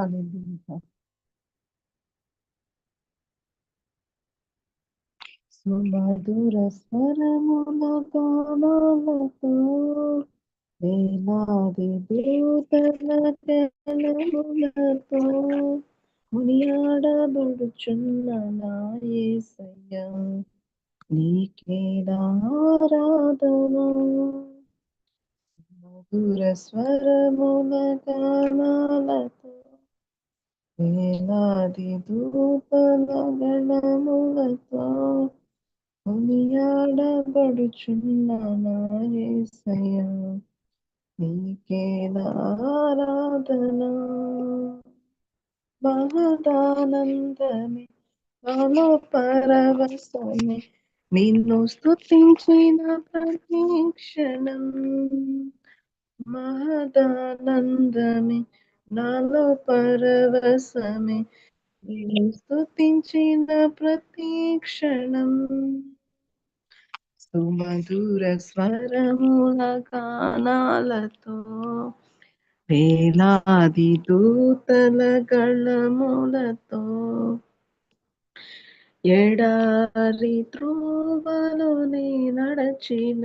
Hallelujah. సుమధుర స్వరముల గానాలతో వేలాది దూతల కలములతో కొనియాడబడుచున్న నా యేసయ్య నీకే ఆరాధన మధుర స్వరముల గానాలతో వేలాది దూతల గణములతో కొనియాడబడుచున్న నా నీకే ఆరాధన? మహదానందమే నాలో పరవశమే నిన్ను స్థుతించిన ప్రతి క్షణం. మహదానందమే నాలో పరవశమే. నేను స్థుతించిన ప్రతి క్షణం. సుమధుర స్వరముల గానాలతో వేలాది దూతల గళములతో ఎడారి త్రోవలోనే నడచిన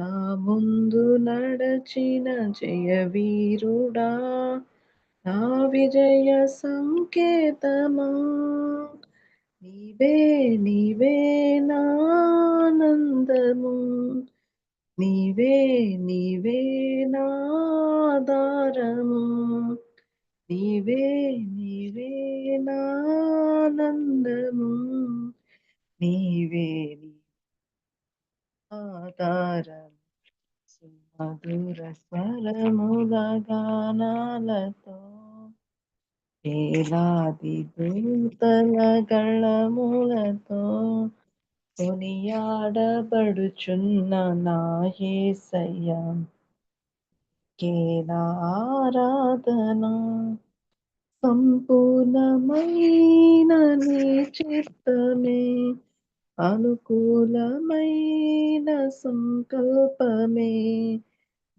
నా ముందు నడచిన జయ వీరుడా నా విజయ సంకేతమా? నీవే నీవే నానందము నీవే నీవే నాదారము నీవే నీవే నానందము నీవే ఆధారం మధుర స్వరముల గానాలతో వేలాది దూతల గళములతో కొనియాడబడుచున్న నా యేసయ్య కేనా ఆరాధన సంపూర్ణమైన నీ చిత్తమే అనుకూలమైన సంకల్పమే.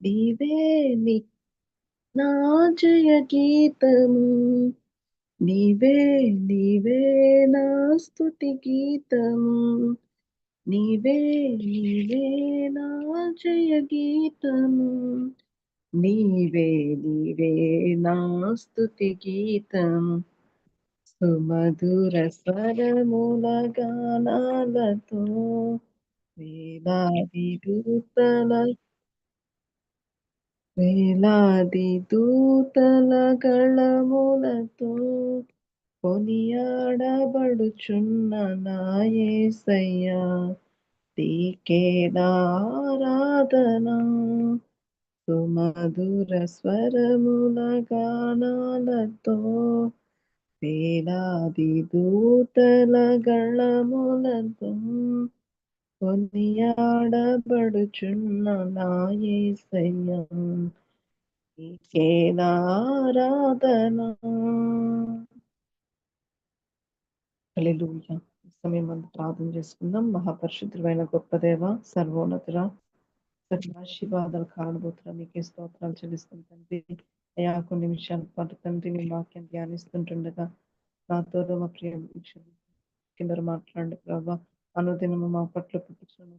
నీవే నా జయ గీతము నీవే నీవే నా స్థుతి గీతము నీవే నీవే నా జయ గీతము నీవే నీవే నా స్థుతి గీతము సుమధుర స్వరముల గానాలతో వేలాది దూతల వేలాది దూతల గళములతో కొనియాడబడుచున్న నాయసయ్యా యేసయ్యా సుమధుర స్వరముల గానాలతో వేలాది దూతల గళములతో కొనియాడబడుచున్న నా యేసయ్యా సమయం అంతా ప్రార్థన చేసుకుందాం. మహాపరిశుద్ధుడైన గొప్ప దేవ సర్వోన్నతుర సత్యాశీర్వాదాలు కారణభూతుల మీకే స్తోత్రాలు చెల్లిస్తాం తండ్రి. అయ్యా కొన్ని నిమిషాల పాటు తండ్రి మీ వాక్యం ధ్యానిస్తుంటుండగా నాతో మా ప్రియ కింద మాట్లాడండి ప్రభావ అనుదినము మా పట్ల పుట్టించిన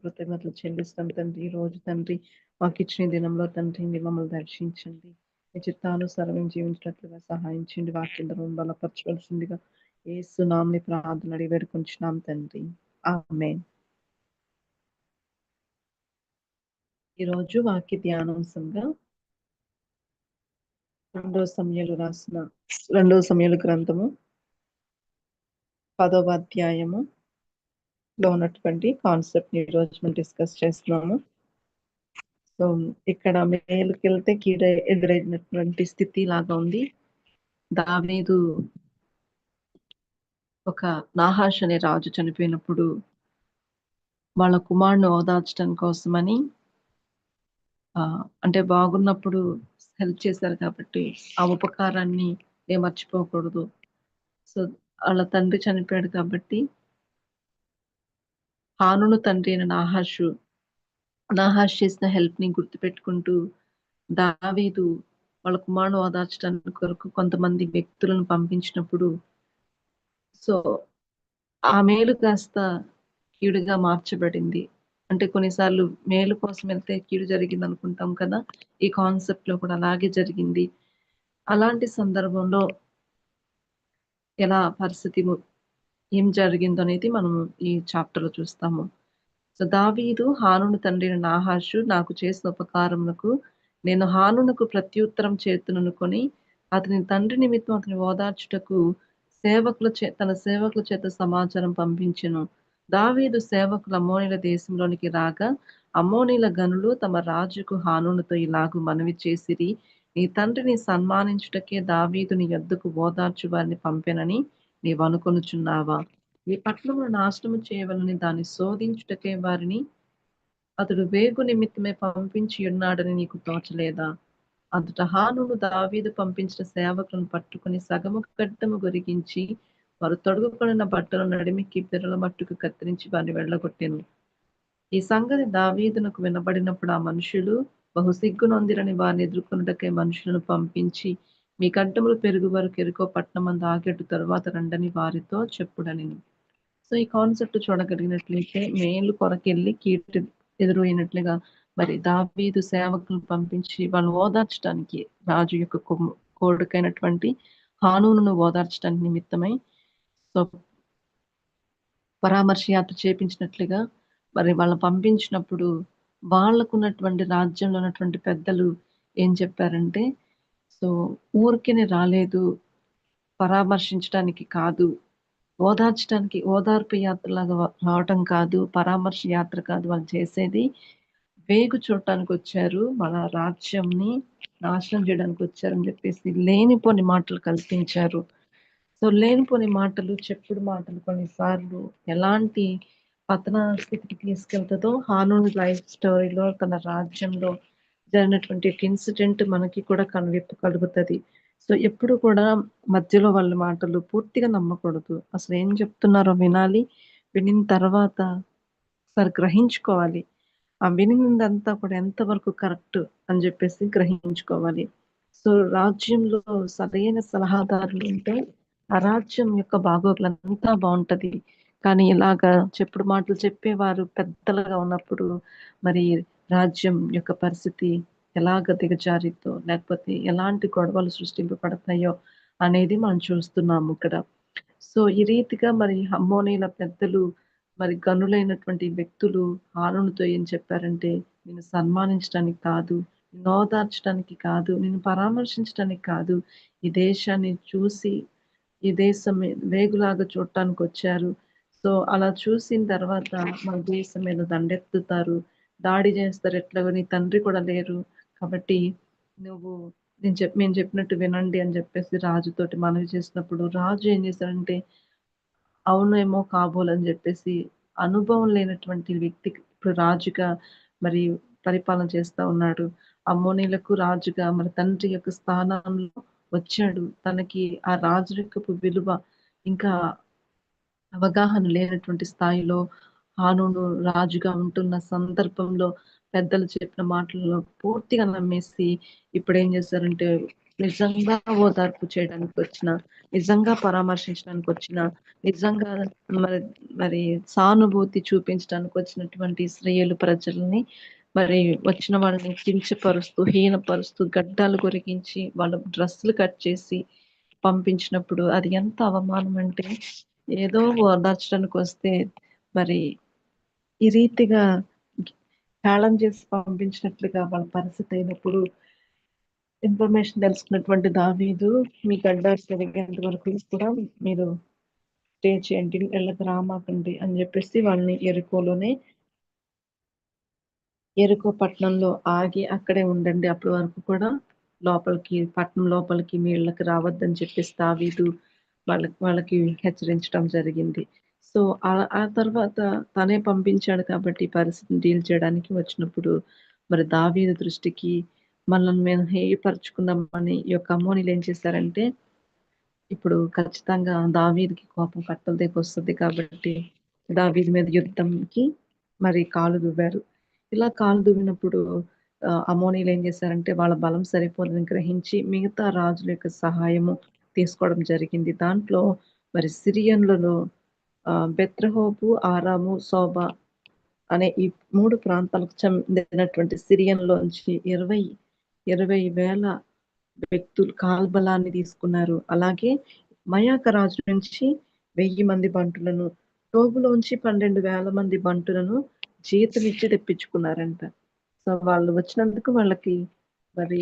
కృతజ్ఞతలు చెల్లిస్తాం తండ్రి. ఈ రోజు తండ్రి మాకు ఇచ్చిన దినంలో తండ్రి మీరు మమ్మల్ని దర్శించండి. మీ చిత్తానుసారం జీవించినట్లుగా సహాయించండి వాక్యం వాక్యం బలపరచవలసిందిగా ఏ సునాంని ప్రార్థన అడిగి వేడుకుంటున్నాం తండ్రి. ఆమె ఈరోజు వాక్య ధ్యానాంశంగా రెండో సమయాలు రాసిన రెండో సమయాలు గ్రంథము పదవ అధ్యాయము లో ఉన్నటువంటి కాన్సెప్ట్ని ఈరోజు మనం డిస్కస్ చేస్తున్నాము. సో ఇక్కడ మేలుకి వెళ్తే కీడ ఎదురైనటువంటి స్థితి లాగా ఉంది. దావీదు ఒక నాహాష్ అనే రాజు చనిపోయినప్పుడు వాళ్ళ కుమారుని ఓదార్చడం కోసమని అంటే బాగున్నప్పుడు హెల్ప్ చేశారు కాబట్టి ఆ ఉపకారాన్ని ఏ మర్చిపోకూడదు. సో వాళ్ళ తండ్రి చనిపోయాడు కాబట్టి హానును తండ్రి అయిన నాహాషు నాహాష్ చేసిన హెల్ప్ని గుర్తుపెట్టుకుంటూ దావీదు వాళ్ళ కుమారుడు ఓదార్చడానికి కొరకు కొంతమంది వ్యక్తులను పంపించినప్పుడు సో ఆ మేలు కాస్త కీడుగా మార్చబడింది. అంటే కొన్నిసార్లు మేలు కోసం వెళ్తే కీడు జరిగింది అనుకుంటాం కదా ఈ కాన్సెప్ట్లో కూడా అలాగే జరిగింది. అలాంటి సందర్భంలో ఎలా పరిస్థితి ఏం జరిగిందో అనేది మనం ఈ చాప్టర్లో చూస్తాము. సో దావీదు హానును తండ్రి నాహాషు నాకు చేసిన ఉపకారములకు నేను హానునకు ప్రత్యుత్తరం చేతుననుకొని అతని తండ్రి నిమిత్తం అతని ఓదార్చుటకు సేవకుల చే తన సేవకుల చేత సమాచారం పంపించను. దావీదు సేవకులు అమ్మోనీల దేశంలోనికి రాగా అమ్మోనీల గనులు తమ రాజుకు హానునితో ఇలాగు మనవి చేసిరి. నీ తండ్రిని సన్మానించుటకే దావీదుని ఎద్దుకు ఓదార్చు వారిని పంపెనని నీవు అనుకొనుచున్నావా? ఈ పట్టణమును నాశనము చేయవలని దాన్ని శోధించుటకే వారిని అతడు వేగు నిమిత్తమే పంపించి ఉన్నాడని నీకు తోచలేదా? అంతట హానును దావీదు పంపించిన సేవకులను పట్టుకుని సగము గడ్డము గొరిగించి వారు తొడుగుకొనిన బట్టలు నడిమికి పిరల మట్టుకు కత్తిరించి వారిని వెళ్ళగొట్టాను. ఈ సంగతి దావీదునకు వినబడినప్పుడు ఆ మనుషులు బహు సిగ్గునొందిరని వారిని ఎదుర్కొన్నటకే మనుషులను పంపించి మీ కంటములు పెరుగు వరకు ఎరుకో పట్నం అందు ఆగేటు రండని వారితో చెప్పుడని సో ఈ కాన్సెప్ట్ చూడగలిగినట్లయితే మేలు కొరకెళ్ళి కీర్తి ఎదురైనట్లుగా మరి దావీదు సేవకులను పంపించి వాళ్ళు ఓదార్చడానికి రాజు యొక్క కోడుకైనటువంటి హానూను ఓదార్చడానికి నిమిత్తమై సో పరామర్శ యాత్ర చేపించినట్లుగా మరి వాళ్ళని పంపించినప్పుడు వాళ్ళకు ఉన్నటువంటి రాజ్యంలో ఉన్నటువంటి పెద్దలు ఏం చెప్పారంటే సో ఊరికేనే రాలేదు పరామర్శించడానికి కాదు ఓదార్చడానికి ఓదార్పు యాత్రలాగా రావటం కాదు పరామర్శ యాత్ర కాదు వాళ్ళు చేసేది వేగు చూడటానికి వచ్చారు మన రాజ్యంని నాశనం చేయడానికి వచ్చారని చెప్పేసి లేనిపోని మాటలు కల్పించారు. సో లేనిపోని మాటలు చెప్పుడు మాటలు కొన్నిసార్లు ఎలాంటి పతన స్థితికి తీసుకెళ్తుందో హానూన్ లైఫ్ స్టోరీలో తన రాజ్యంలో జరిగినటువంటి ఒక ఇన్సిడెంట్ మనకి కూడా కనువిప్పు కలుగుతుంది. సో ఎప్పుడు కూడా మధ్యలో వాళ్ళ మాటలు పూర్తిగా నమ్మకూడదు. అసలు ఏం చెప్తున్నారో వినాలి. వినిన తర్వాత ఒకసారి గ్రహించుకోవాలి. ఆ వినిందంతా కూడా ఎంతవరకు కరెక్ట్ అని చెప్పేసి గ్రహించుకోవాలి. సో రాజ్యంలో సరైన సలహాదారులు ఉంటే ఆ రాజ్యం యొక్క బాగోగులంతా బాగుంటది. కానీ ఇలాగా చెప్పుడు మాటలు చెప్పేవారు పెద్దలుగా ఉన్నప్పుడు మరి రాజ్యం యొక్క పరిస్థితి ఎలాగ దిగజారితో లేకపోతే ఎలాంటి గొడవలు సృష్టింపబడతాయో అనేది మనం చూస్తున్నాము ఇక్కడ. సో ఈ రీతిగా మరి హమ్మోనీల పెద్దలు మరి గనులైనటువంటి వ్యక్తులు హానునితో ఏం చెప్పారంటే నేను సన్మానించడానికి కాదు నిన్ను ఓదార్చడానికి కాదు నేను పరామర్శించడానికి కాదు ఈ దేశాన్ని చూసి ఈ దేశం వేగులాగా చూడటానికి వచ్చారు సో అలా చూసిన తర్వాత మన దేశం మీద దండెత్తుతారు. దాడి చేస్తారు. ఎట్లాగో నీ తండ్రి కూడా లేరు. కాబట్టి నువ్వు నేను చెప్ మేము చెప్పినట్టు వినండి అని చెప్పేసి రాజుతోటి మనవి చేసినప్పుడు రాజు ఏం చేశాడంటే అవునేమో కాబోలని చెప్పేసి అనుభవం లేనటువంటి వ్యక్తి ఇప్పుడు రాజుగా మరి పరిపాలన చేస్తా ఉన్నాడు. అమ్మోనీలకు రాజుగా మరి తండ్రి యొక్క స్థానంలో వచ్చాడు. తనకి ఆ రాజరికపు విలువ ఇంకా అవగాహన లేనటువంటి స్థాయిలో హానును రాజుగా ఉంటున్న సందర్భంలో పెద్దలు చెప్పిన మాటలను పూర్తిగా నమ్మేసి ఇప్పుడు ఏం చేశారంటే నిజంగా ఓదార్పు చేయడానికి వచ్చిన నిజంగా పరామర్శించడానికి వచ్చిన నిజంగా మరి మరి సానుభూతి చూపించడానికి వచ్చినటువంటి స్త్రీలు ప్రజల్ని మరి వచ్చిన వాళ్ళని కించపరుస్తూ హీనపరుస్తూ గడ్డాలు కొరికించి వాళ్ళ డ్రెస్సులు కట్ చేసి పంపించినప్పుడు అది ఎంత అవమానం అంటే ఏదో ఓదార్చడానికి వస్తే మరి ఈ రీతిగా హేళం చేసి పంపించినట్లుగా వాళ్ళ పరిస్థితి అయినప్పుడు ఇన్ఫర్మేషన్ తెలుసుకున్నటువంటి దావీదు మీ గడ్డారు జరిగేంత వరకు కూడా మీరు స్టే చేయండి ఇళ్ళకి రామాకండి అని చెప్పేసి వాళ్ళని ఎరుకోలోనే ఎరుకో పట్టణంలో ఆగి అక్కడే ఉండండి. అప్పటి వరకు కూడా లోపలికి పట్టణం లోపలికి మీ ఇళ్ళకి రావద్దని చెప్పేసి దావీదు వాళ్ళకి వాళ్ళకి హెచ్చరించడం జరిగింది. సో ఆ తర్వాత తనే పంపించాడు కాబట్టి పరిస్థితిని డీల్ చేయడానికి వచ్చినప్పుడు మరి దావీదు దృష్టికి మనల్ని మేము హేయపరుచుకుందామని ఈ యొక్క అమ్మోనిలు ఏం చేశారంటే ఇప్పుడు ఖచ్చితంగా దావీదికి కోపం కట్టల దగ్గర వస్తుంది కాబట్టి దావీది మీద యుద్ధంకి మరి కాలు దువ్వారు. ఇలా కాలు దువ్వినప్పుడు అమోనీలు ఏం చేశారంటే వాళ్ళ బలం సరిపోదని గ్రహించి మిగతా రాజుల యొక్క సహాయము తీసుకోవడం జరిగింది. దాంట్లో మరి సిరియన్లలో బెత్రహోపు ఆరాము శోభ అనే ఈ మూడు ప్రాంతాలకు చెందినటువంటి సిరియన్లోంచి ఇరవై ఇరవై వేల వ్యక్తులు కాల్బలాన్ని తీసుకున్నారు. అలాగే మయాక రాజు నుంచి వెయ్యి మంది బంటులను టోబులోంచి పన్నెండు వేల మంది బంటులను జీతం ఇచ్చి తెప్పించుకున్నారంట. సో వాళ్ళు వచ్చినందుకు వాళ్ళకి మరి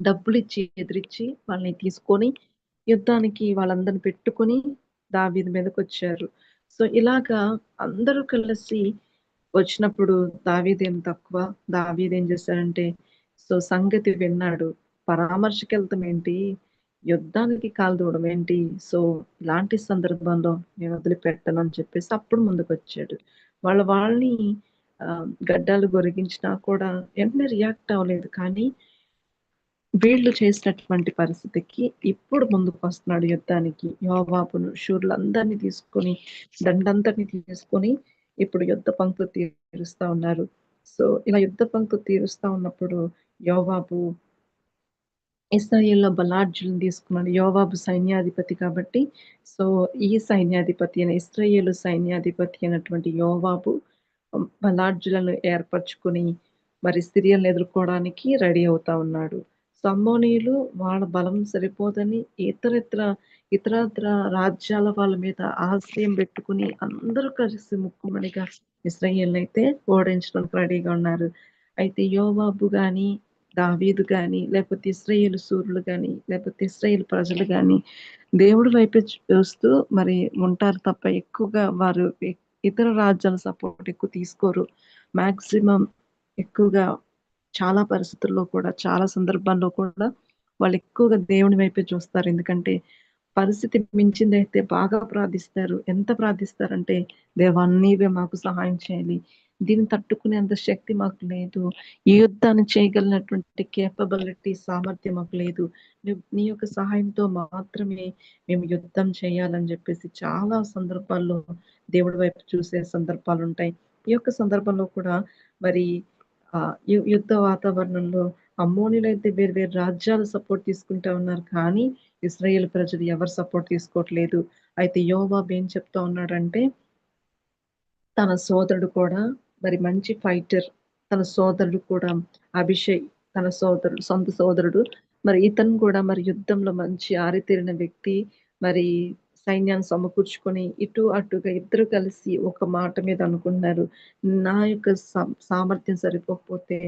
డబ్బులు ఇచ్చి ఎదిరించి వాళ్ళని తీసుకొని యుద్ధానికి వాళ్ళందరిని పెట్టుకొని దావీది మీదకి వచ్చారు సో ఇలాగా అందరూ కలిసి వచ్చినప్పుడు దావీదేం తక్కువ? దావీదేం చేశారంటే సో సంగతి విన్నాడు. పరామర్శకెళ్తాం ఏంటి యుద్ధానికి కాల్దూడడం ఏంటి సో ఇలాంటి సందర్భంలో నేను వదిలిపెట్టను అని చెప్పేసి అప్పుడు ముందుకు వచ్చాడు వాళ్ళ వాళ్ళని గడ్డాలు గొరిగించినా కూడా వెంటనే రియాక్ట్ అవ్వలేదు. కానీ వీళ్ళు చేసినటువంటి పరిస్థితికి ఇప్పుడు ముందుకు వస్తున్నాడు యుద్ధానికి. యోవాబును షూర్లందరినీ తీసుకొని దండంతటిని తీసుకొని ఇప్పుడు యుద్ధ పంక్తులు తీరుస్తా ఉన్నారు. సో ఇలా యుద్ధ పంక్తులు తీరుస్తా ఉన్నప్పుడు యోవాబు ఇస్రాయేల్లో బలార్జులను తీసుకున్నాడు. యోవాబు సైన్యాధిపతి కాబట్టి సో ఈ సైన్యాధిపతి అయిన ఇస్రాయేల్ సైన్యాధిపతి అయినటువంటి యోవాబు బలార్జులను ఏర్పరచుకుని మరి సిరియల్ని ఎదుర్కోవడానికి రెడీ అవుతా ఉన్నాడు. సమ్మోనీయులు వాళ్ళ బలం సరిపోదని ఇతర ఇతర ఇతరత్ర రాజ్యాల వాళ్ళ మీద ఆశ్రయం పెట్టుకుని అందరూ కలిసి ముక్కుమడిగా ఇస్రాయేల్ అయితే ఓడించడానికి రెడీగా ఉన్నారు. అయితే యోబాబు కానీ దావీదు కానీ లేకపోతే ఇస్రాయేల్ సూర్యులు కానీ లేకపోతే ఇస్రాయేల్ ప్రజలు కానీ దేవుడు వైపు చూస్తూ మరి ఉంటారు తప్ప ఎక్కువగా వారు ఇతర రాజ్యాల సపోర్ట్ ఎక్కువ తీసుకోరు. మాక్సిమం ఎక్కువగా చాలా పరిస్థితుల్లో కూడా చాలా సందర్భాల్లో కూడా వాళ్ళు ఎక్కువగా దేవుని వైపే చూస్తారు. ఎందుకంటే పరిస్థితి మించిందైతే బాగా ప్రార్థిస్తారు. ఎంత ప్రార్థిస్తారంటే దేవా నీవే మాకు సహాయం చేయాలి. దీన్ని తట్టుకునేంత శక్తి మాకు లేదు. ఈ యుద్ధాన్ని చేయగలిగినటువంటి కేపబిలిటీ సామర్థ్యం మాకు లేదు. నీ యొక్క సహాయంతో మాత్రమే మేము యుద్ధం చేయాలని చెప్పేసి చాలా సందర్భాల్లో దేవుడి వైపు చూసే సందర్భాలు ఉంటాయి ఈ యొక్క సందర్భంలో కూడా మరి యుద్ధ వాతావరణంలో అమ్మోనిలు అయితే వేరు వేరు రాజ్యాలు సపోర్ట్ తీసుకుంటా ఉన్నారు. కానీ ఇస్రాయేల్ ప్రజలు ఎవరు సపోర్ట్ తీసుకోవట్లేదు. అయితే యోవాబ్ ఏం చెప్తా ఉన్నాడంటే తన సోదరుడు కూడా మరి మంచి ఫైటర్ తన సోదరుడు కూడా అభిషేక్ తన సోదరుడు సొంత సోదరుడు. మరి ఇతను కూడా మరి యుద్ధంలో మంచి ఆరితేరిన వ్యక్తి. మరి సైన్యాన్ని సమకూర్చుకొని ఇటు అటుగా ఇద్దరు కలిసి ఒక మాట మీద అనుకున్నారు నా యొక్క సామర్థ్యం సరిపోకపోతే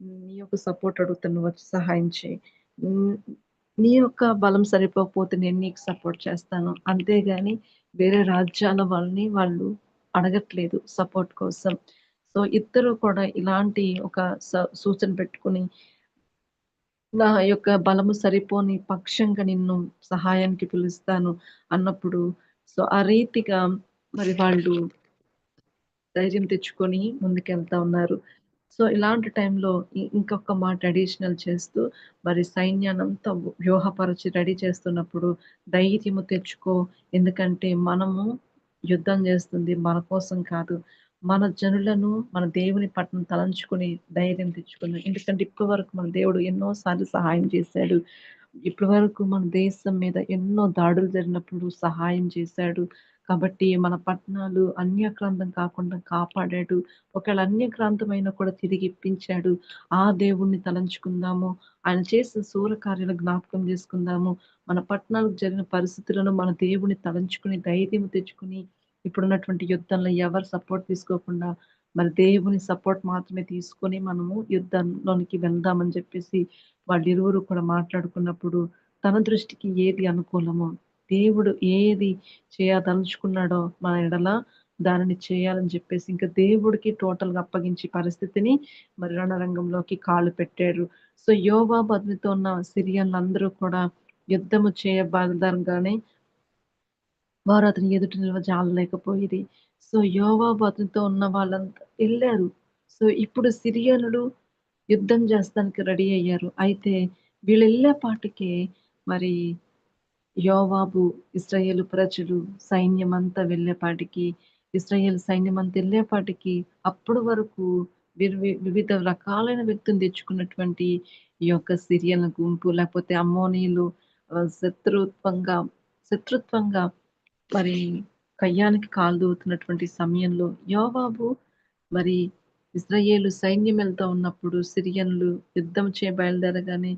నీ యొక్క సపోర్ట్ అడుగుతాను వచ్చి సహాయం చేయి. నీ యొక్క బలం సరిపోకపోతే నేను నీకు సపోర్ట్ చేస్తాను. అంతేగాని వేరే రాజ్యాల వాళ్ళని వాళ్ళు అడగట్లేదు సపోర్ట్ కోసం. సో ఇద్దరు కూడా ఇలాంటి ఒక సూచన పెట్టుకుని నా యొక్క బలము సరిపోని పక్షంగా నిన్ను సహాయానికి పిలుస్తాను అన్నప్పుడు సో ఆ రీతిగా మరి వాళ్ళు ధైర్యం తెచ్చుకొని ముందుకెళ్తా ఉన్నారు. సో ఇలాంటి టైంలో ఇంకొక మాట అడిషనల్ చేస్తూ మరి సైన్యానంతా వ్యూహపరచి రెడీ చేస్తున్నప్పుడు ధైర్యము తెచ్చుకో ఎందుకంటే మనము యుద్ధం చేస్తుంది మన కోసం కాదు. మన జనులను మన దేవుని పట్నం తలంచుకుని ధైర్యం తెచ్చుకుని ఎందుకంటే ఇప్పటి వరకు మన దేవుడు ఎన్నోసార్లు సహాయం చేశాడు. ఇప్పటి వరకు మన దేశం మీద ఎన్నో దాడులు జరిగినప్పుడు సహాయం చేశాడు. కాబట్టి మన పట్టణాలు అన్యక్రాంతం కాకుండా కాపాడాడు. ఒకవేళ అన్యక్రాంతమైన కూడా తిరిగి ఇప్పించాడు. ఆ దేవుణ్ణి తలంచుకుందాము. ఆయన చేసిన సూరకార్యాలు జ్ఞాపకం చేసుకుందాము. మన పట్టణాలకు జరిగిన పరిస్థితులను మన దేవుని తలంచుకుని ధైర్యం తెచ్చుకుని ఇప్పుడున్నటువంటి యుద్ధంలో ఎవరు సపోర్ట్ తీసుకోకుండా మరి దేవుని సపోర్ట్ మాత్రమే తీసుకొని మనము యుద్ధంలోనికి వెళ్దామని చెప్పేసి వాళ్ళు ఇరువురు కూడా మాట్లాడుకున్నప్పుడు తన దృష్టికి ఏది అనుకూలమో దేవుడు ఏది చేయదలుచుకున్నాడో మన ఎడల దానిని చేయాలని చెప్పేసి ఇంకా దేవుడికి టోటల్గా అప్పగించి పరిస్థితిని మరి రణరంగంలోకి కాలు పెట్టారు. సో యోగా బదులుతో ఉన్న సిరియన్లు అందరూ కూడా యుద్ధము చేయబడగానే వారు అతని ఎదుటి నిల్వ జాలలేకపోయేది. సో యోవాబు అతనితో ఉన్న వాళ్ళంతా వెళ్ళారు. సో ఇప్పుడు సిరియనులు యుద్ధం చేస్తానికి రెడీ అయ్యారు. అయితే వీళ్ళు వెళ్ళేపాటికే మరి యోవాబు ఇస్రాయేల్ ప్రజలు సైన్యం అంతా వెళ్ళేపాటికి ఇస్రాయేల్ సైన్యం అంతా వెళ్ళేపాటికి అప్పటి వరకు వివిధ రకాలైన వ్యక్తులు తెచ్చుకున్నటువంటి ఈ యొక్క సిరియన్ గుంపు లేకపోతే అమ్మోనీలు శత్రుత్వంగా శత్రుత్వంగా మరి కయ్యానికి కాలు దూతున్నటువంటి సమయంలో యోవాబు మరి ఇజ్రాయేలు సైన్యం వెళ్తా ఉన్నప్పుడు సిరియన్లు యుద్ధం చే బయలుదేరగానే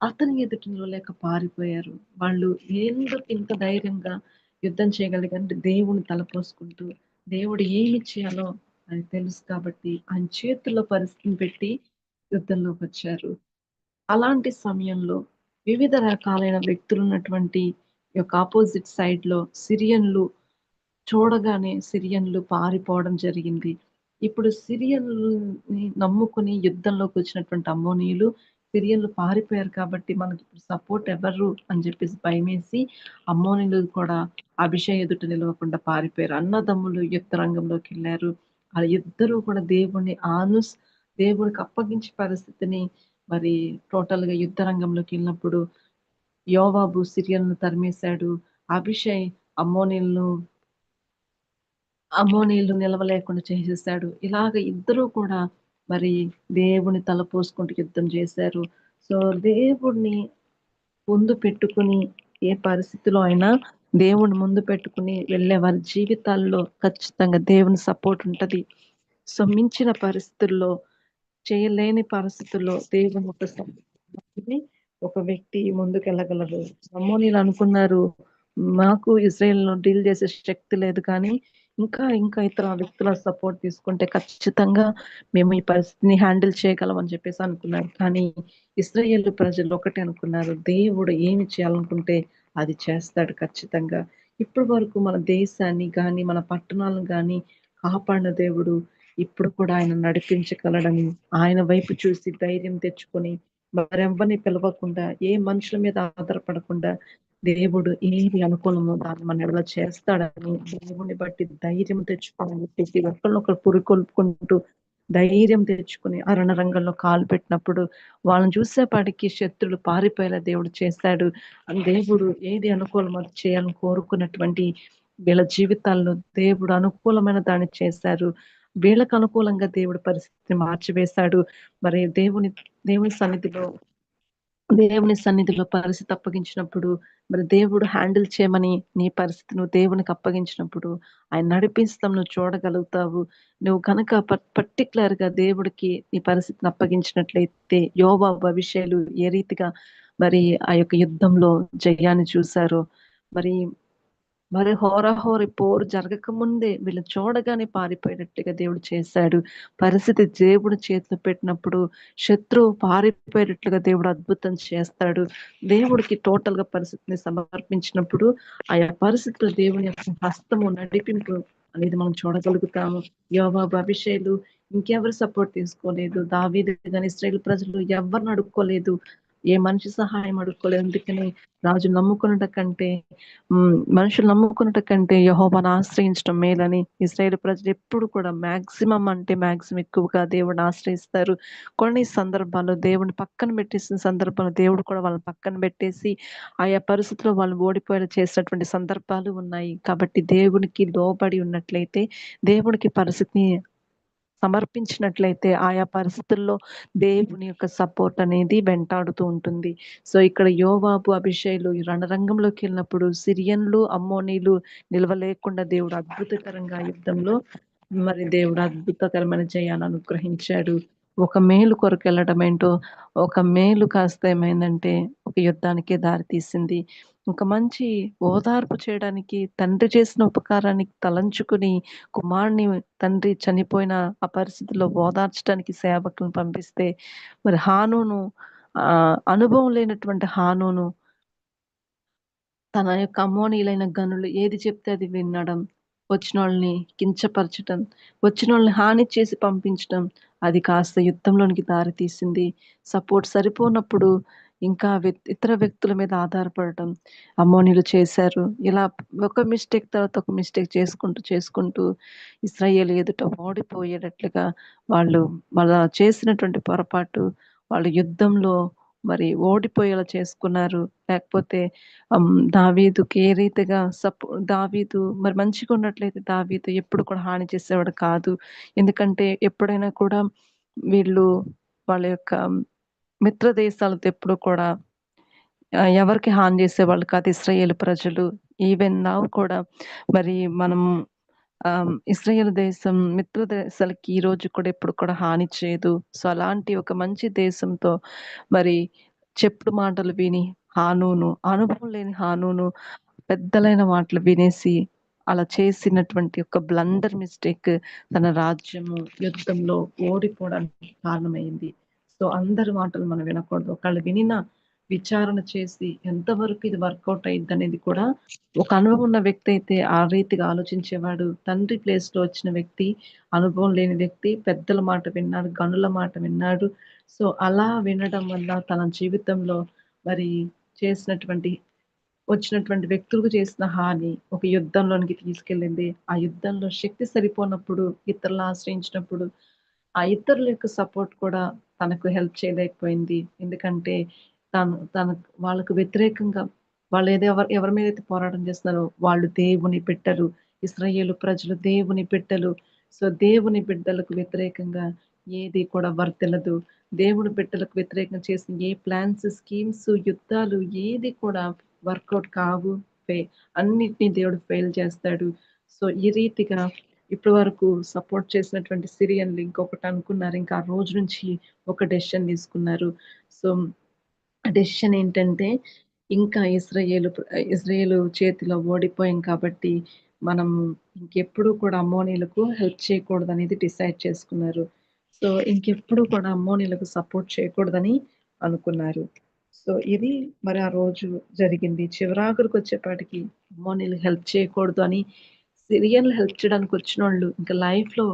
అతని ఎదుటి లేక పారిపోయారు. వాళ్ళు ఎందుకు ఇంత ధైర్యంగా యుద్ధం చేయగలిగారంటే దేవుని తలపోసుకుంటూ దేవుడు ఏమి చేయాలో అని తెలుసు కాబట్టి ఆయన చేతుల్లో పరిస్థితిని పెట్టి యుద్ధంలోకి వచ్చారు. అలాంటి సమయంలో వివిధ రకాలైన వ్యక్తులు ఉన్నటువంటి యొక్క ఆపోజిట్ సైడ్లో సిరియన్లు చూడగానే సిరియన్లు పారిపోవడం జరిగింది. ఇప్పుడు సిరియన్ని నమ్ముకుని యుద్ధంలోకి వచ్చినటువంటి అమ్మోనీయులు సిరియన్లు పారిపోయారు కాబట్టి మనకి ఇప్పుడు సపోర్ట్ ఎవరు అని చెప్పేసి భయమేసి అమ్మోనీలు కూడా అభిషేక్ ఎదుట నిలవకుండా పారిపోయారు. అన్నదమ్ములు యుద్ధ రంగంలోకి వెళ్ళారు. ఆ ఇద్దరు కూడా దేవుణ్ణి ఆనుస్ దేవుడికి అప్పగించే పరిస్థితిని మరి టోటల్గా యుద్ధ రంగంలోకి వెళ్ళినప్పుడు యోవాబు సిరియలను తరిమేశాడు. అభిషయ్ అమ్మోనీలను అమ్మోనీళ్ళు నిలవలేకుండా చేసేసాడు ఇలాగ ఇద్దరూ కూడా మరి దేవుని తలపోసుకుంటూ యుద్ధం చేశారు. సో దేవుడిని ముందు పెట్టుకుని ఏ పరిస్థితిలో అయినా దేవుని ముందు పెట్టుకుని వెళ్ళే వారి జీవితాల్లో ఖచ్చితంగా దేవుని సపోర్ట్ ఉంటది. సో మించిన పరిస్థితుల్లో చేయలేని పరిస్థితుల్లో దేవుని ఒక ఒక వ్యక్తి ముందుకు వెళ్ళగలరు అనుకున్నారు మాకు ఇజ్రాయెల్ డీల్ చేసే శక్తి లేదు కానీ ఇంకా ఇంకా ఇతర వ్యక్తుల సపోర్ట్ తీసుకుంటే ఖచ్చితంగా మేము ఈ పరిస్థితిని హ్యాండిల్ చేయగలం అని చెప్పేసి అనుకున్నారు. కానీ ఇస్రాయేల్ ప్రజలు ఒకటి అనుకున్నారు దేవుడు ఏమి చేయాలనుకుంటే అది చేస్తాడు ఖచ్చితంగా. ఇప్పటి వరకు మన దేశాన్ని కానీ మన పట్టణాలను కానీ కాపాడిన దేవుడు ఇప్పుడు కూడా ఆయన నడిపించగలడని ఆయన వైపు చూసి ధైర్యం తెచ్చుకొని మరెవ్వరిని పిలవకుండా ఏ మనుషుల మీద ఆధారపడకుండా దేవుడు ఏది అనుకూలమో దాన్ని మన ఎడలో చేస్తాడని దేవుని బట్టి ధైర్యం తెచ్చుకోవాలి. ప్రతి ఒక్కరినొకరు పురికొల్పుకుంటూ ధైర్యం తెచ్చుకుని అరణ రంగంలో కాలు పెట్టినప్పుడు వాళ్ళని చూసేపాటికి శత్రులు పారిపోయేలా దేవుడు చేస్తాడు దేవుడు ఏది అనుకూలమో చేయాలని కోరుకున్నటువంటి వీళ్ళ జీవితాల్లో దేవుడు అనుకూలమైన దాన్ని చేశారు. వీళ్ళకు అనుకూలంగా దేవుడు పరిస్థితిని మార్చివేశాడు. మరి దేవుని దేవుని సన్నిధిలో దేవుని సన్నిధిలో పరిస్థితి అప్పగించినప్పుడు మరి దేవుడు హ్యాండిల్ చేయమని నీ పరిస్థితి నువ్వు దేవునికి అప్పగించినప్పుడు ఆయన నడిపిస్తాం నువ్వు చూడగలుగుతావు. నువ్వు కనుక పర్టికులర్గా దేవుడికి నీ పరిస్థితిని అప్పగించినట్లయితే యోవా భవిష్యలు ఏ రీతిగా మరి ఆ యొక్క యుద్ధంలో జయాన్ని చూశారో మరి మరి హోరాహోరి పోరు జరగక ముందే వీళ్ళు చూడగానే పారిపోయినట్టుగా దేవుడు చేశాడు. పరిస్థితి దేవుడు చేతిలో పెట్టినప్పుడు శత్రువు పారిపోయేటట్లుగా దేవుడు అద్భుతం చేస్తాడు. దేవుడికి టోటల్గా పరిస్థితిని సమర్పించినప్పుడు ఆయా పరిస్థితులు దేవుని యొక్క హస్తము నడిపింపు అనేది మనం చూడగలుగుతాము. యోబాబు అభిషేలు ఇంకెవరు సపోర్ట్ తీసుకోలేదు. దావీదు కానీ ఇస్రాయేల్ ప్రజలు ఎవరిని అడుక్కోలేదు. ఏ మనిషి సహాయం అడుక్కోలేదు అందుకని రాజు నమ్ముకున్నట కంటే మనుషులు నమ్ముకున్నట కంటే యహోబాను ఆశ్రయించడం మేలని ఇస్రాయేల్ ప్రజలు ఎప్పుడు కూడా మాక్సిమం అంటే మాక్సిమం ఎక్కువగా దేవుడిని ఆశ్రయిస్తారు. కొన్ని సందర్భాల్లో దేవుడిని పక్కన పెట్టేసిన సందర్భాల్లో దేవుడు కూడా వాళ్ళని పక్కన పెట్టేసి ఆయా పరిస్థితుల్లో వాళ్ళు ఓడిపోయేలా చేసినటువంటి సందర్భాలు ఉన్నాయి. కాబట్టి దేవునికి లోబడి ఉన్నట్లయితే దేవునికి పరిస్థితిని సమర్పించినట్లయితే ఆయా పరిస్థితుల్లో దేవుని యొక్క సపోర్ట్ అనేది వెంటాడుతూ ఉంటుంది. సో ఇక్కడ యోవాబు అభిషేకులు ఈ రణరంగంలోకి వెళ్ళినప్పుడు సిరియన్లు అమ్మోనీలు నిలవలేకుండా దేవుడు అద్భుతకరంగా యుద్ధంలో మరి దేవుడు అద్భుతకరమైన జయాన్ని అనుగ్రహించాడు. ఒక మేలు కొరకు వెళ్ళడం ఏంటో ఒక మేలు కాస్త ఏమైందంటే ఒక యుద్ధానికే దారి తీసింది. ఒక మంచి ఓదార్పు చేయడానికి తండ్రి చేసిన ఉపకారానికి తలంచుకుని కుమారుని తండ్రి చనిపోయిన ఆ పరిస్థితిలో ఓదార్చడానికి సేవకులను పంపిస్తే మరి హానును అనుభవం లేనటువంటి హానును తన యొక్క అమ్మోనీలైన గనులు ఏది చెప్తే అది వినడం వచ్చిన వాళ్ళని కించపరచటం వచ్చిన వాళ్ళని హాని చేసి పంపించటం అది కాస్త యుద్ధంలోనికి దారి తీసింది. సపోర్ట్ సరిపోనప్పుడు ఇంకా ఇతర వ్యక్తుల మీద ఆధారపడటం. అమ్మోనీలు చేశారు. ఇలా ఒక మిస్టేక్ తర్వాత ఒక మిస్టేక్ చేసుకుంటూ చేసుకుంటూ ఇస్రాయేల్ ఎదుట ఓడిపోయేటట్లుగా వాళ్ళు వాళ్ళ చేసినటువంటి పొరపాటు వాళ్ళు యుద్ధంలో మరి ఓడిపోయేలా చేసుకున్నారు. లేకపోతే దావీదుకి ఏ రీతిగా సపో దావీదు మరి మంచిగా ఉన్నట్లయితే దావీదు ఎప్పుడు కూడా హాని చేసేవాడు కాదు. ఎందుకంటే ఎప్పుడైనా కూడా వీళ్ళు వాళ్ళ యొక్క మిత్ర దేశాలతో ఎప్పుడు కూడా ఎవరికి హాని చేసేవాళ్ళు కాదు ఇస్రాయేల్ ప్రజలు. ఈవెన్ నా కూడా మరి మనం ఇస్రాయేల్ దేశం మిత్ర దేశాలకి ఈ రోజు కూడా ఎప్పుడు కూడా హాని చేయదు. సో అలాంటి ఒక మంచి దేశంతో మరి చెప్పుడు మాటలు విని హానును అనుభవం లేని హానును పెద్దలైన మాటలు వినేసి అలా చేసినటువంటి ఒక బ్లండర్ మిస్టేక్ తన రాజ్యము యుద్ధంలో ఓడిపోవడానికి కారణమైంది. సో అందరి మాటలు మనం వినకూడదు. ఒకళ్ళు వినినా విచారణ చేసి ఎంతవరకు ఇది వర్కౌట్ అయ్యిద్ది అనేది కూడా ఒక అనుభవం ఉన్న వ్యక్తి అయితే ఆ రీతిగా ఆలోచించేవాడు. తండ్రి ప్లేస్లో వచ్చిన వ్యక్తి అనుభవం లేని వ్యక్తి పెద్దల మాట విన్నాడు గనుల మాట విన్నాడు. సో అలా వినడం వల్ల తన జీవితంలో మరి చేసినటువంటి వచ్చినటువంటి వ్యక్తులకు చేసిన హాని ఒక యుద్ధంలోనికి తీసుకెళ్ళింది. ఆ యుద్ధంలో శక్తి సరిపోనప్పుడు ఇతరులు ఆశ్రయించినప్పుడు ఆ ఇతరుల యొక్క సపోర్ట్ కూడా తనకు హెల్ప్ చేయలేకపోయింది. ఎందుకంటే తను తన వాళ్ళకు వ్యతిరేకంగా వాళ్ళు ఏదో ఎవరు ఎవరి మీద అయితే పోరాటం చేస్తున్నారో వాళ్ళు దేవుని పెట్టరు ఇస్రాయేలు ప్రజలు దేవుని బిడ్డలు. సో దేవుని బిడ్డలకు వ్యతిరేకంగా ఏది కూడా వర్తిల్లదు. దేవుని బిడ్డలకు వ్యతిరేకంగా చేసిన ఏ ప్లాన్స్ స్కీమ్స్ యుద్ధాలు ఏది కూడా వర్కౌట్ కావు ఫే అన్నిటినీ దేవుడు ఫెయిల్ చేస్తాడు. సో ఈ రీతిగా ఇప్పటి వరకు సపోర్ట్ చేసినటువంటి సిరియన్లు ఇంకొకటి అనుకున్నారు. ఇంకా ఆ రోజు నుంచి ఒక డెసిషన్ తీసుకున్నారు. సో డెసిషన్ ఏంటంటే ఇంకా ఇస్రాయేలు ఇజ్రాయేలు చేతిలో ఓడిపోయాం కాబట్టి మనం ఇంకెప్పుడు కూడా అమ్మోనీలకు హెల్ప్ చేయకూడదు అనేది డిసైడ్ చేసుకున్నారు. సో ఇంకెప్పుడు కూడా అమ్మోనీలకు సపోర్ట్ చేయకూడదని అనుకున్నారు. సో ఇది మరి ఆ రోజు జరిగింది. చివరాఖరికి వచ్చేపాటికి అమ్మోనీలు హెల్ప్ చేయకూడదు అని సిరియన్లు హెల్ప్ చేయడానికి వచ్చిన వాళ్ళు ఇంకా లైఫ్లో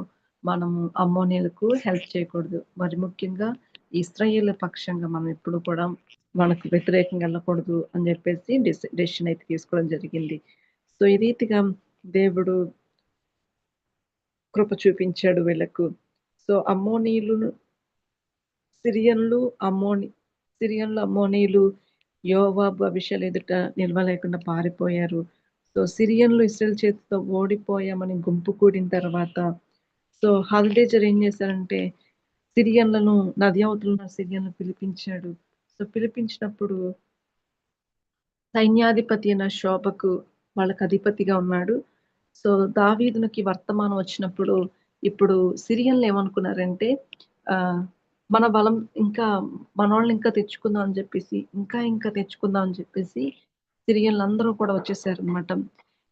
మనము అమ్మోనీలకు హెల్ప్ చేయకూడదు. మరి ముఖ్యంగా ఇస్రాయేల్ పక్షంగా మనం ఎప్పుడు కూడా మనకు వ్యతిరేకంగా వెళ్ళకూడదు అని చెప్పేసి డెసిషన్ అయితే తీసుకోవడం జరిగింది. సో ఈ రీతిగా దేవుడు కృప చూపించాడు వీళ్ళకు. సో అమ్మోనీయులు సిరియన్లు అమ్మోని సిరియన్లు అమ్మోనీయులు యోవాబు అభిషేలు ఎదుట నిల్వలేకుండా పారిపోయారు. సో సిరియన్లు ఇస్రాయల్ చేతితో ఓడిపోయామని గుంపు కూడిన తర్వాత సో హల్డేజర్ ఏం చేశారంటే సిరియన్లను నది అవతలను సిరియన్లను పిలిపించాడు. సో పిలిపించినప్పుడు సైన్యాధిపతి అయిన శోభకు వాళ్ళకి అధిపతిగా ఉన్నాడు. సో దావీదునికి వర్తమానం వచ్చినప్పుడు ఇప్పుడు సిరియన్లు ఏమనుకున్నారంటే ఆ మన బలం ఇంకా మన వాళ్ళని ఇంకా తెచ్చుకుందాం అని చెప్పేసి ఇంకా ఇంకా తెచ్చుకుందాం అని చెప్పేసి సిరియన్లు అందరూ కూడా వచ్చేసారు అనమాట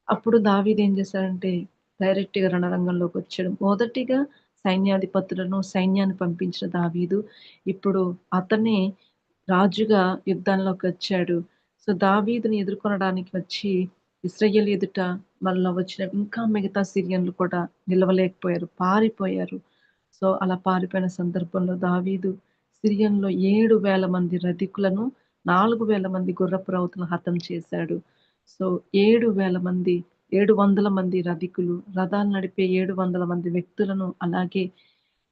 అప్పుడు దావీదు ఏం చేశారంటే డైరెక్ట్గా రణరంగంలోకి వచ్చాడు. మొదటిగా సైన్యాధిపతులను సైన్యాన్ని పంపించిన దావీదు. ఇప్పుడు అతనే రాజుగా యుద్ధంలోకి వచ్చాడు. సో దావీదుని ఎదుర్కొనడానికి వచ్చి ఇస్రాయేల్ ఎదుట మళ్ళీ వచ్చిన ఇంకా మిగతా సిరియన్లు కూడా నిలవలేకపోయారు పారిపోయారు. సో అలా పారిపోయిన సందర్భంలో దావీదు సిరియన్లో ఏడు వేల మంది రధికులను నాలుగు వేల మంది గుర్రపు రౌతులను హతం చేశాడు. సో ఏడు వేల మంది ఏడు వందల మంది రధికులు రథాలు నడిపే ఏడు వందల మంది వ్యక్తులను అలాగే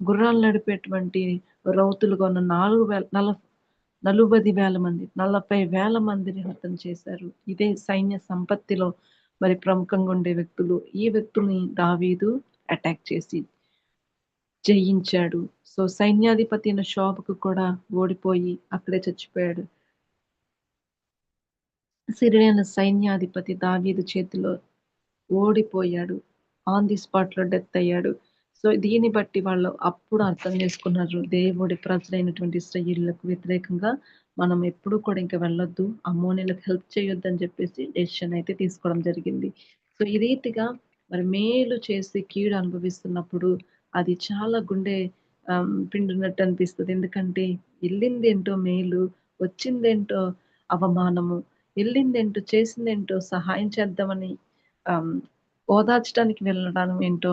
గుర్రాలు నడిపేటువంటి రౌతులుగా ఉన్న నాలుగు వేల నల నలభై వేల మంది నలభై వేల మందిని హతం చేశారు. ఇదే సైన్య సంపత్తిలో మరి ప్రముఖంగా ఉండే వ్యక్తులు. ఈ వ్యక్తుల్ని దావీదు అటాక్ చేసి జయించాడు. సో సైన్యాధిపతి అయిన శోభకు కూడా ఓడిపోయి అక్కడే చచ్చిపోయాడు. సిరియన్ సైన్యాధిపతి దావీదు చేతిలో ఓడిపోయాడు. ఆన్ ది స్పాట్లో డెత్ అయ్యాడు. సో దీన్ని బట్టి వాళ్ళు అప్పుడు అర్థం చేసుకున్నారు. దేవుడి ప్రజలైనటువంటి స్త్రీలకు వ్యతిరేకంగా మనం ఎప్పుడు కూడా ఇంకా వెళ్ళొద్దు. అమ్మోనిలకు హెల్ప్ చేయొద్దు అని చెప్పేసి డెసిషన్ అయితే తీసుకోవడం జరిగింది. సో ఈ రీతిగా మరి మేలు చేసి కీడు అనుభవిస్తున్నప్పుడు అది చాలా గుండె పిండినట్టు అనిపిస్తుంది. ఎందుకంటే వెళ్ళిందేంటో మేలు వచ్చిందేంటో అవమానము వెళ్ళిందేంటో చేసిందేంటో సహాయం చేద్దామని ఓదార్చడానికి వెళ్ళడం ఏంటో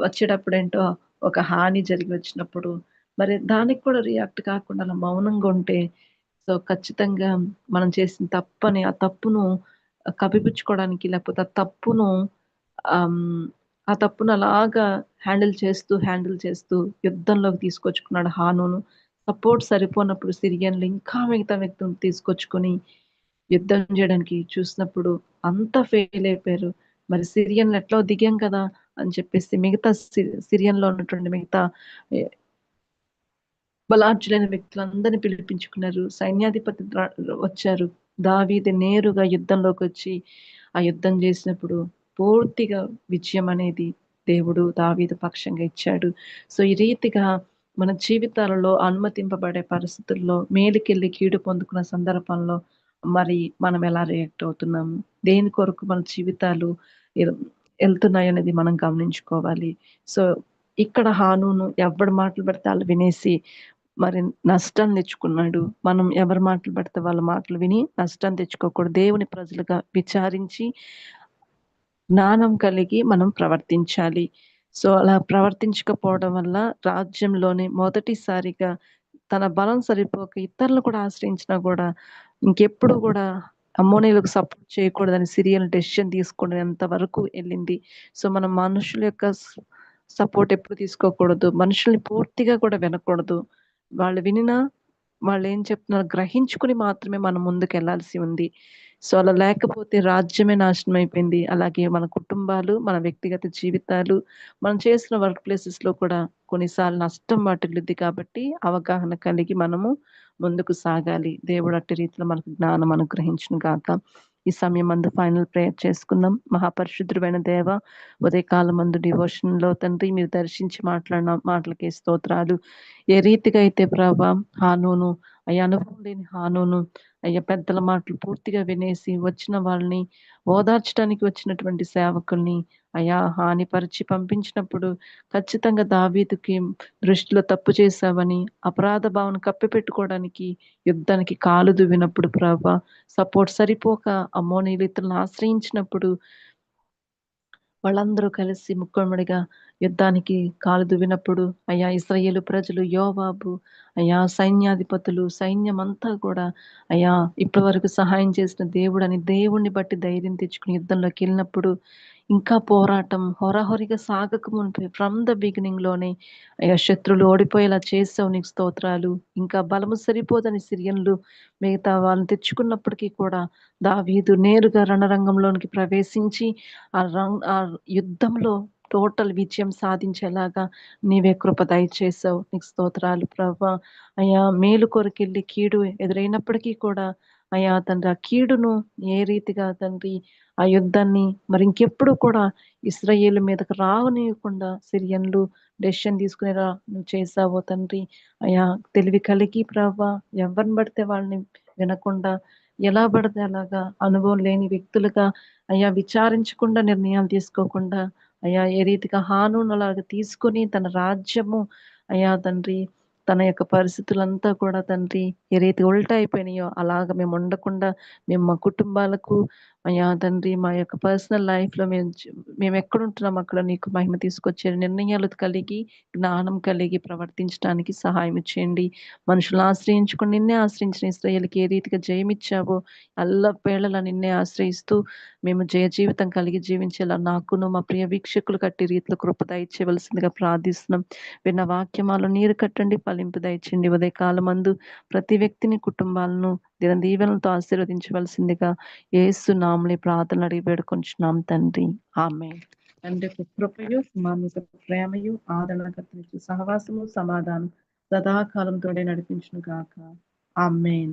వచ్చేటప్పుడు ఏంటో ఒక హాని జరిగి వచ్చినప్పుడు మరి దానికి కూడా రియాక్ట్ కాకుండా అలా మౌనంగా ఉంటే సో ఖచ్చితంగా మనం చేసిన తప్పని ఆ తప్పును కప్పిపుచ్చుకోవడానికి లేకపోతే ఆ తప్పును ఆ తప్పును అలాగా హ్యాండిల్ చేస్తూ హ్యాండిల్ చేస్తూ యుద్ధంలోకి తీసుకొచ్చుకున్నాడు హానును. సపోర్ట్ సరిపోనప్పుడు సిరియన్లు ఇంకా మిగతా వ్యక్తులను తీసుకొచ్చుకొని యుద్ధం చేయడానికి చూసినప్పుడు అంత ఫెయిల్ అయిపోయారు. మరి సిరియన్లు ఎట్లా దిగాం కదా అని చెప్పేసి మిగతా సిరియన్లో ఉన్నటువంటి మిగతా బలార్జులైన వ్యక్తులందరినీ పిలిపించుకున్నారు. సైన్యాధిపతి వచ్చారు. దావీది నేరుగా యుద్ధంలోకి వచ్చి ఆ యుద్ధం చేసినప్పుడు పూర్తిగా విజయం అనేది దేవుడు దావీదు పక్షంగా ఇచ్చాడు. సో ఈ రీతిగా మన జీవితాలలో అనుమతింపబడే పరిస్థితుల్లో మేలుకెళ్ళి కీడు పొందుకున్న సందర్భంలో మరి మనం ఎలా రియాక్ట్ అవుతున్నాము దేని కొరకు మన జీవితాలు వెళ్తున్నాయి అనేది మనం గమనించుకోవాలి. సో ఇక్కడ హానును ఎవరి మాటలు పెడితే వాళ్ళు వినేసి మరి నష్టం తెచ్చుకున్నాడు. మనం ఎవరి మాటలు పెడితే వాళ్ళ మాటలు విని నష్టం తెచ్చుకోకూడదు. దేవుని ప్రజలుగా విచారించి జ్ఞానం కలిగి మనం ప్రవర్తించాలి. సో అలా ప్రవర్తించకపోవడం వల్ల రాజ్యంలోనే మొదటిసారిగా తన బలం సరిపోక ఇతరులు కూడా ఆశ్రయించినా కూడా ఇంకెప్పుడు కూడా అమ్మోనీలకు సపోర్ట్ చేయకూడదని సిరియల్ డెసిషన్ తీసుకునేంత వరకు వెళ్ళింది. సో మనం మనుషుల యొక్క సపోర్ట్ ఎప్పుడు తీసుకోకూడదు. మనుషుల్ని పూర్తిగా కూడా వినకూడదు. వాళ్ళు వినినా వాళ్ళు ఏం చెప్తున్నారు గ్రహించుకుని మాత్రమే మనం ముందుకు వెళ్ళాల్సి ఉంది. సో అలా లేకపోతే రాజ్యమే నాశనం అయిపోయింది. అలాగే మన కుటుంబాలు మన వ్యక్తిగత జీవితాలు మనం చేసిన వర్క్ ప్లేసెస్లో కూడా కొన్నిసార్లు నష్టం వాటిల్లుద్ది కాబట్టి అవగాహన కలిగి మనము ముందుకు సాగాలి. దేవుడు అట్టి రీతిలో మనకు జ్ఞానం అనుగ్రహించును గాక. ఈ సమయం మందు ఫైనల్ ప్రేయర్ చేసుకుందాం. మహాపరిశుద్ధుడైన దేవ ఉదయకాలం మందు డివోషన్లో తండ్రి మీరు దర్శించి మాట్లాడిన మాటలకి స్తోత్రాలు. ఏ రీతిగా అయితే ప్రభా హానును అయ్యా అనుభవం లేని హానును అయ్యా పెద్దల మాటలు పూర్తిగా వినేసి వచ్చిన వాళ్ళని ఓదార్చడానికి వచ్చినటువంటి సేవకుల్ని అయా హానిపరిచి పంపించినప్పుడు ఖచ్చితంగా దావీదుకి దృష్టిలో తప్పు చేశావని అపరాధ భావన కప్పిపెట్టుకోవడానికి యుద్ధానికి కాలు దువ్వినప్పుడు ప్రభా సపోర్ట్ సరిపోక అమ్మోనీలు ఇతరులను ఆశ్రయించినప్పుడు వాళ్ళందరూ కలిసి ముక్కమ్మడిగా యుద్ధానికి కాలు దువ్వినప్పుడు అయ్యా ఇస్రాయేలు ప్రజలు యోవాబు అయ్యా సైన్యాధిపతులు సైన్యం అంతా కూడా అయ్యా ఇప్పటి వరకు సహాయం చేసిన దేవుడు అని దేవుణ్ణి బట్టి ధైర్యం తెచ్చుకుని యుద్ధంలోకి వెళ్ళినప్పుడు ఇంకా పోరాటం హొరహొరిగా సాగక మునిపి ఫ్రమ్ ద బిగినింగ్లోనే అయ్యా శత్రులు ఓడిపోయేలా చేసావు నీకు స్తోత్రాలు. ఇంకా బలము సరిపోదని సిరియన్లు మిగతా వాళ్ళని తెచ్చుకున్నప్పటికీ కూడా దావీదు నేరుగా రణరంగంలోనికి ప్రవేశించి ఆ రంగ్ ఆ యుద్ధంలో టోటల్ విజయం సాధించేలాగా నీవే కృప దయచేసావు నీకు స్తోత్రాలు ప్రభా. అయ్యా మేలు కొరకెళ్ళి కీడు ఎదురైనప్పటికీ కూడా అయ్యా తండ్రి ఆ కీడును ఏ రీతిగా తండ్రి ఆ యుద్ధాన్ని మరి ఇంకెప్పుడు కూడా ఇస్రాయేల్ మీదకు రావనీయకుండా సిరియన్లు డెసిషన్ తీసుకునేలా నువ్వు చేసావో తండ్రి. అయా తెలివి కలిగి ప్రభా ఎవరిని పడితే వాళ్ళని వినకుండా ఎలా పడితే అలాగా అనుభవం లేని వ్యక్తులుగా అయ్యా విచారించకుండా నిర్ణయాలు తీసుకోకుండా అయ్యా ఏ రీతిగా హానునలాగా తీసుకొని తన రాజ్యము అయ్యా తండ్రి తన యొక్క పరిస్థితులంతా కూడా తండ్రి ఏ ఉల్టా అయిపోయినాయో అలాగ మేము ఉండకుండా మేము మా కుటుంబాలకు అయ్యా తండ్రి మా యొక్క పర్సనల్ లైఫ్లో మేము మేము ఎక్కడుంటున్నాం అక్కడ నీకు మహిమ తీసుకొచ్చే నిర్ణయాలు కలిగి జ్ఞానం కలిగి ప్రవర్తించడానికి సహాయం చేయండి. మనుషులు ఆశ్రయించుకుని నిన్నే ఆశ్రయించిన ఇస్రాయలకి ఏ రీతిగా జయమిచ్చావో అల్ల పేళల నిన్నే ఆశ్రయిస్తూ మేము జయ జీవితం కలిగి జీవించేలా నాకును మా ప్రియ వీక్షకులు కట్టి రీతిలో కృపద ఇచ్చేవలసిందిగా ప్రార్థిస్తున్నాం. విన్న వాక్యమాలు నీరు కట్టండి ఫలింపు దయచండి ఉదయకాలం మందు ప్రతి వ్యక్తిని కుటుంబాలను దిన దీవెనలతో ఆశీర్వదించవలసిందిగా ఏసు నామని ప్రార్థనలు అడిగి వేడుకొంచున్నాం తండ్రి. ఆమె తండ్రి కృపయు కుమారుని ప్రేమయు ఆదరణకర్తనిచ్చు సహవాసము సమాధానం సదాకాలం తోడే నడిపించును గాక. ఆమెన్.